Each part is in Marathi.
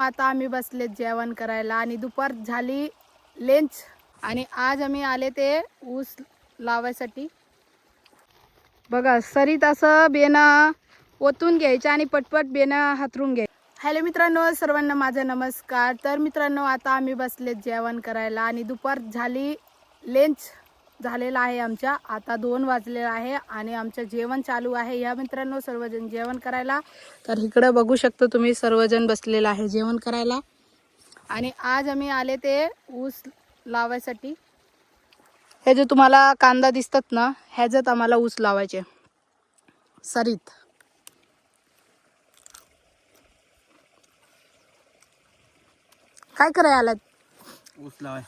आता आम्ही बसले जेवण करायला आणि दुपार झाली लेंच आणि आज आम्ही आले ते ऊस लावायसाठी. बघा सरीत असं बेनं ओतून घ्यायचं आणि पटपट बेनं हातरून घ्यायचं. हॅलो मित्रांनो सर्वांना माझा नमस्कार. तर मित्रांनो आता आम्ही बसले जेवण करायला आणि दुपार झाली लेंच झालेला आहे आमच्या. आता दोन वाजलेला आहे आणि आमचं जेवण चालू आहे. या मित्रांनो सर्वजण जेवण करायला. तर इकडं बघू शकतो तुम्ही सर्वजण बसलेलं आहे जेवण करायला. आणि आज आम्ही आले ते ऊस लावायसाठी. हे जे तुम्हाला कांदा दिसतात ना ह्याच्यात आम्हाला ऊस लावायचे. सरीत. काय करायला आलात? ऊस लावाय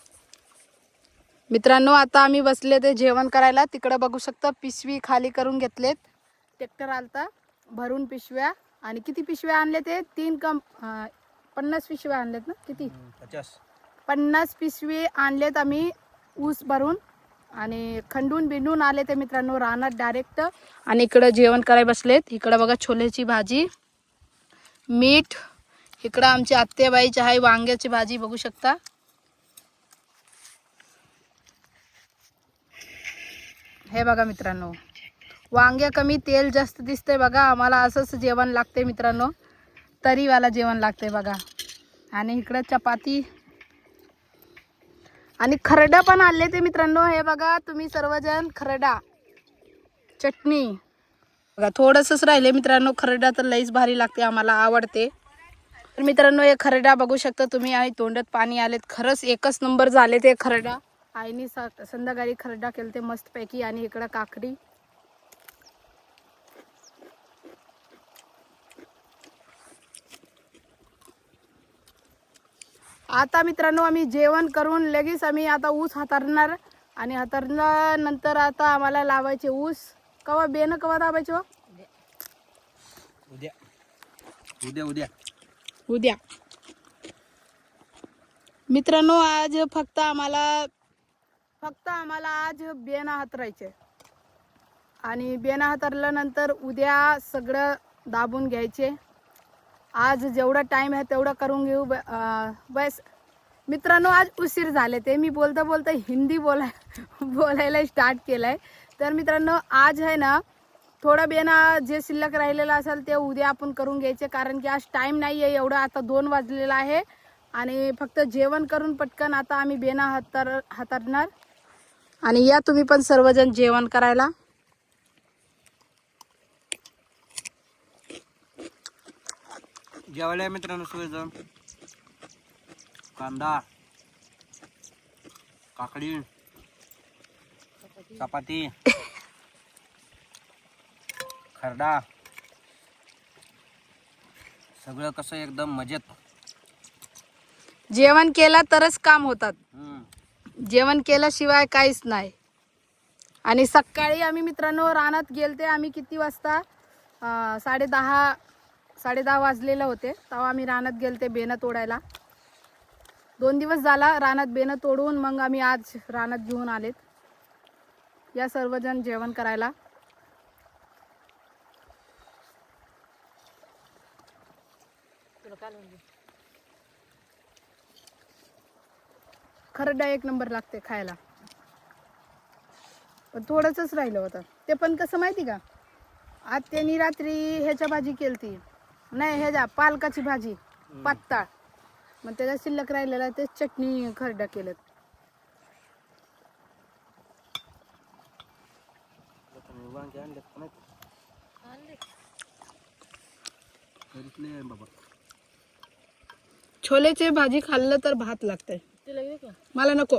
मित्रांनो आता आम्ही बसले ते जेवण करायला. तिकडं बघू शकता पिशवी खाली करून घेतलेत. ट्रॅक्टर आलता भरून पिशव्या. आणि किती पिशव्या आणले ते तीन कम पन्नास पिशव्या आणलेत ना? किती? पचास. पन्नास पिशवी आणलेत आम्ही ऊस भरून. आणि खंडून बिंडून आले ते मित्रांनो रानात डायरेक्ट आणि इकडं जेवण करायला बसलेत. इकडं बघा छोलेची भाजी मीठ. इकडं आमची आत्याबाईची आहे वांग्याची भाजी बघू शकता. हे बघा मित्रांनो. वांगे कमी तेल जास्त दिसतंय बघा. आम्हाला असंच जेवण लागते मित्रांनो. तरीवाला जेवण लागते बघा. आणि इकडं चपाती. आणि खरडा पण आणले ते मित्रांनो. हे बघा तुम्ही सर्वजण खरडा. चटणी. बघा थोडंसंच राहिले मित्रांनो. खरडा तर लईच भारी लागते आम्हाला आवडते. तर मित्रांनो हे खरडा बघू शकता तुम्ही. आणि तोंडात पाणी आलेत. खरंच एकच नंबर झाले ते खरडा. आईनी सा- संध्याकाळी खरडा केले ते मस्तपैकी आणि इकडं काकडी. आता मित्रांनो आम्ही जेवण करून लगेच आम्ही आता ऊस हातारणार आणि हातारल्यानंतर आता आम्हाला लावायचे ऊस. कवा बेनं कवा दाबायचे हो? उद्या. उद्या उद्या. उद्या. मित्रांनो आज फक्त आम्हाला फक्त आम्हाला आज बेना हातरायचे आणि बेना हातरल्यानंतर उद्या सगळं दाबून घ्यायचे. आज जेवढा टाइम आहे तेवढा करून घेऊ. बस. मित्रांनो आज उशीर झाले ते. मी बोलता बोलता हिंदी बोलाय बोलायला स्टार्ट केलं आहे तर मित्रांनो आज आहे ना थोडं बेना जे शिल्लक राहिलेलं असेल ते उद्या आपण करून घ्यायचे. कारण की आज टाईम नाही आहे एवढं. आता दोन वाजलेला आहे. आणि फक्त जेवण करून पटकन आता आम्ही बेना हातर हातरणार. आणि या तुम्ही पण सर्वजण जेवण करायला. जेवायला मित्रांनो सगळेजण कांदा काकडी चपाती खरडा. सगळं कसं एकदम मजेत. जेवण केलं तरच काम होतात. जेवण केल्याशिवाय काहीच नाही. आणि सकाळी आम्ही मित्रांनो रानात गेलते. आम्ही किती वाजता? साडे दहा साडे दहा वाजलेलं होते. तेव्हा आम्ही रानात गेलते बेनं तोडायला. दोन दिवस झाला रानात बेनं तोडून मग आम्ही आज रानात घेऊन आलेत. या सर्वजण जेवण करायला. खरडा एक नंबर लागते खायला. पण थोडंच राहिलं होतं. ते पण कसं माहिती का? आज त्यांनी रात्री ह्याच्या भाजी केलती. नाही ह्याच्या पालकाची भाजी पात्ता मग त्याच्या शिल्लक राहिलेला ते चटणी खरडा केलं छोलेची भाजी खाल्लं तर भात लागतंय. मला नको.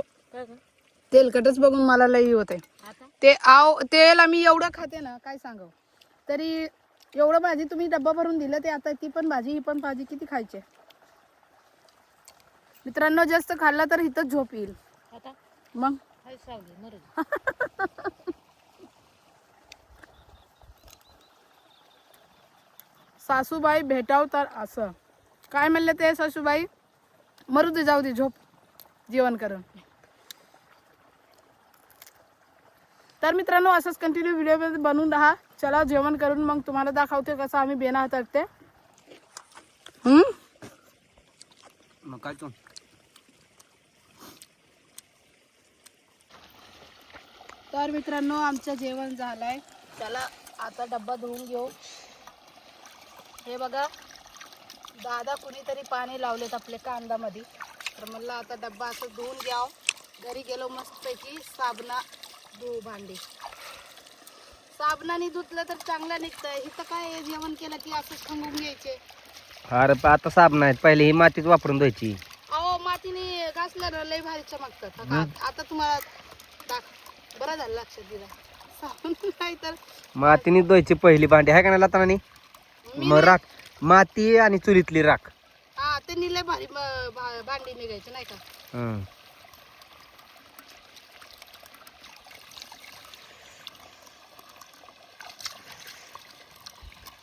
तेलकटच बघून मला लई होते ते आव तेल आम्ही एवढं खाते ना काय सांगाव? तरी एवढं भाजी तुम्ही डब्बा भरून दिलं ते आता ती पण भाजी ही पण भाजी किती खायची मित्रांनो जास्त खाल्लं तर इथंच झोप येईल. मग? सासूबाई भेटाव तर असं. काय म्हणले ते सासूबाई? मरू दे जाऊ दे झोप. जेवण करून. तर मित्रांनो असंच कंटिन्यू व्हिडिओ बनवून राहा. चला जेवण करून मग तुम्हाला दाखवते कसं आम्ही बेना हाताळते हम्म? मग काय तू? तर मित्रांनो आमचं जेवण झालंय. त्याला आता डब्बा धुवून घेऊ. हे बघा दादा कुणीतरी पाणी लावलेत आपल्या कांदामध्ये. तर म्हणलं आता डब्बा असं धुवून घ्यावं. घरी गेलो मस्तपैकी साबणा धुवू भांडी. साबणाने धुतलं तर चांगलं निघतं इथं काय जेवण केलं की असंच थांबून घ्यायचे. अरे पण आता साबण आहेत. पहिले ही मातीत वापरून द्यायची अहो मातीने घासलं ना लय भारी चमकतात आता आता तुम्हाला दाख बरं झालं लक्षात दिलं. साबण नाही तर मातीने द्यायची पहिली भांडी. आहे का नाही लातानी मी मग राख. माती आणि चुलीतली राख. हा ते निले भारी म- भा- भांडी निघायची नाही का? हं.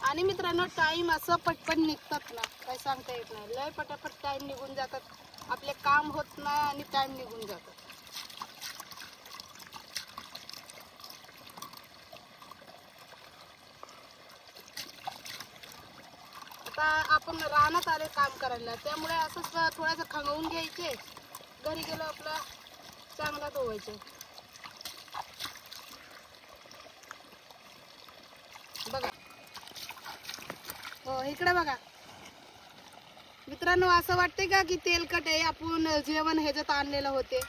आणि मित्रांनो टाइम असं पटपट निघतात ना काही सांगता येत नाही. लय पटापट टाइम निघून जातात. आपले काम होत नाही आणि टाइम निघून जातात. आता आपण रानात आले काम करायला. त्यामुळे असंच थोडंसं खंगवून घ्यायचे. घरी गेलो आपला चांगला धुवायचे. बघा. हो इकडे बघा. मित्रांनो असं वाटते का की तेलकट आहे? आपण जेवण ह्याच्यात आणलेलं होते.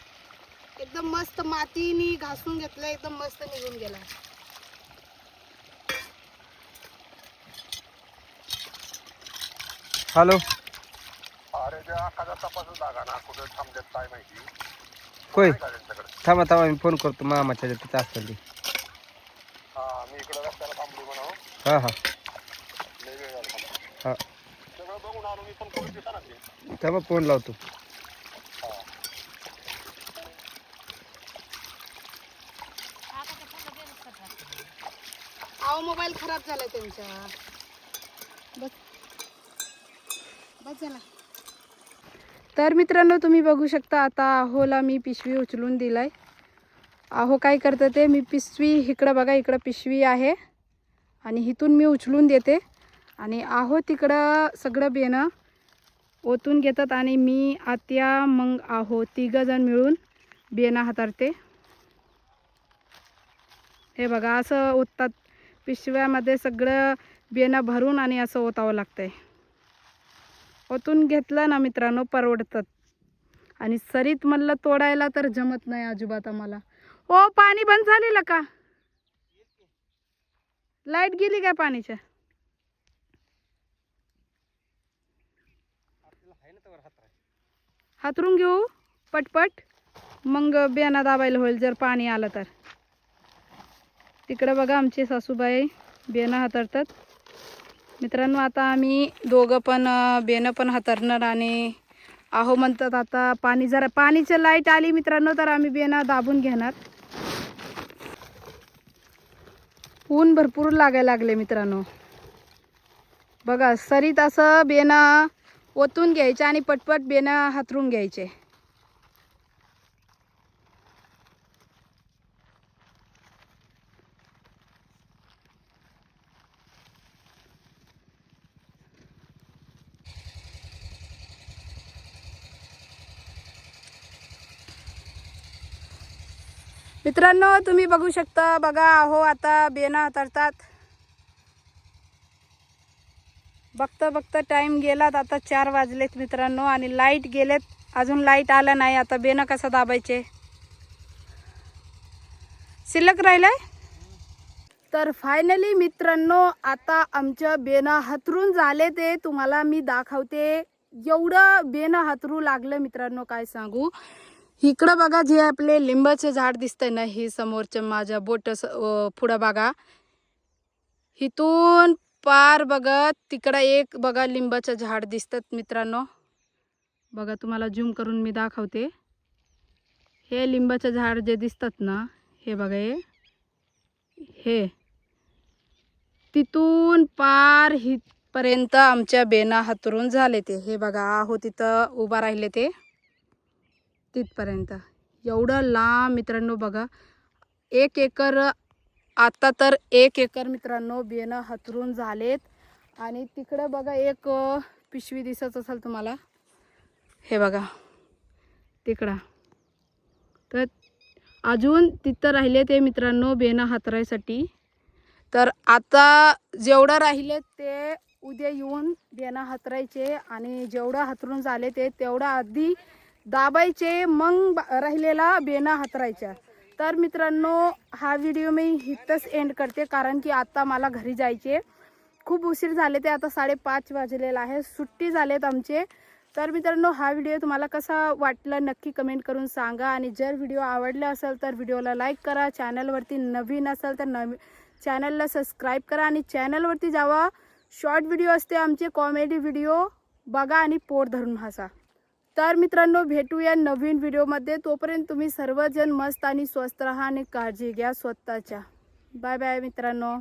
एकदम मस्त मातीनी घासून घेतलं एकदम मस्त निघून गेला. हॅलो. अरे त्या एखादा जागा ना कुठे थांबल्यात काय माहिती? होय. काय त्यांच्याकडे? थांबा थांबा मी फोन करतो मामाच्या तिथं असतं ते. हा मी इकडे रस्त्याला थांबलो म्हणा हां हां. लय वेळ झाला थांबलो. हां. सगळं बघून आलो मी पण कोणी दिसा ना थांबा फोन लावतो. अहो मोबाईल खराब झालाय त्यांचा बस बस झाला तर मित्रांनो तुम्ही बघू शकता आता अहोला मी पिशवी उचलून दिलाय. अहो काय करतं ते मी पिशवी इकडं बघा इकडं पिशवी आहे. आणि इथून मी उचलून देते. आणि आहो तिकडं सगळं बेणं ओतून घेतात आणि मी आत्या मग आहो तिघंजण मिळून बेणं हाताळते हे बघा असं ओततात. पिशव्यामध्ये सगळं बेणं भरून आणि असं ओतावं लागतंय. ओतून घेतलं ना मित्रांनो परवडतात आणि सरीत म्हणलं तोडायला तर जमत नाही अजिबात आम्हाला. हो पाणी बंद झालेलं का? लाइट गेली काय पाणीच्या? हातरून घेऊ पटपट. मग बेना दाबायला होईल जर पाणी आलं तर. तिकडं बघा आमचे सासूबाई बेना हातरतात. मित्रांनो आता आम्ही दोघं पण बेनं पण हातरणार आणि आहो म्हणतात आता पाणी जरा पाणीचं लाइट आली मित्रांनो तर आम्ही बेनं दाबून घेणार. ऊन भरपूर लागायला लागले मित्रांनो. बघा सरीत असं बेनं ओतून घ्यायचे आणि पटपट बेनं हातरून घ्यायचे. मित्रांनो तुम्ही बघू शकता बघा अहो आता बेना हाताळतात बघता बघता टाइम गेलात आता चार वाजलेत मित्रांनो आणि लाइट गेलेत. अजून लाइट आला नाही आता बेनं कसं दाबायचे? शिल्लक राहिलंय? तर फायनली मित्रांनो आता आमच्या बेनं हतरून झाले ते. तुम्हाला मी दाखवते. एवढं बेनं हतरू लागलं मित्रांनो काय सांगू? इकडं बघा जे आपले लिंबाचं झाड दिसतंय ना ही समोरच्या माझ्या बोट पुढं बघा. इथून पार बघत तिकडं एक बघा लिंबाचं झाड दिसतात मित्रांनो. बघा तुम्हाला झूम करून मी दाखवते. हे लिंबाचं झाड जे दिसतात ना हे बघा हे. हे. तिथून पार हितपर्यंत आमच्या बेना हातरून झाले ते. हे बघा आहो तिथं उभा राहिले ते. तिथपर्यंत. एवढं लांब मित्रांनो बघा. एक एकर आता तर एक एकर मित्रांनो बियाणं हतरून झालेत. आणि तिकडं बघा एक पिशवी दिसत असेल तुम्हाला. हे बघा. तिकडं. तर अजून तिथं राहिले ते मित्रांनो बेना हातरायसाठी. तर आता जेवढं राहिले ते उद्या येऊन बेना हातरायचे. आणि जेवढं हातरून झाले ते तेवढं आधी दाबायचे मग राहिलेला बेना हातरायच्या तर मित्रांनो हा व्हिडिओ मी इथंच एंड करते कारण की आता मला घरी जायचे. खूप उशीर झाले ते आता साडेपाच वाजलेला आहे सुट्टी झालेत आमचे. तर मित्रांनो हा व्हिडिओ तुम्हाला कसा वाटला नक्की कमेंट करून सांगा. आणि जर व्हिडिओ आवडला असेल तर व्हिडिओला लाईक करा. चॅनलवरती नवीन असेल तर नवी चॅनलला सबस्क्राईब करा. आणि चॅनलवरती जावा. शॉर्ट व्हिडिओ असते आमचे कॉमेडी व्हिडिओ बघा आणि पोट धरून हसा. तर मित्रांनो भेटूया नवीन व्हिडिओमध्ये. तोपर्यंत तुम्ही सर्वजण मस्त आणि स्वस्त राहा आणि काळजी घ्या स्वतःच्या. बाय बाय मित्रांनो.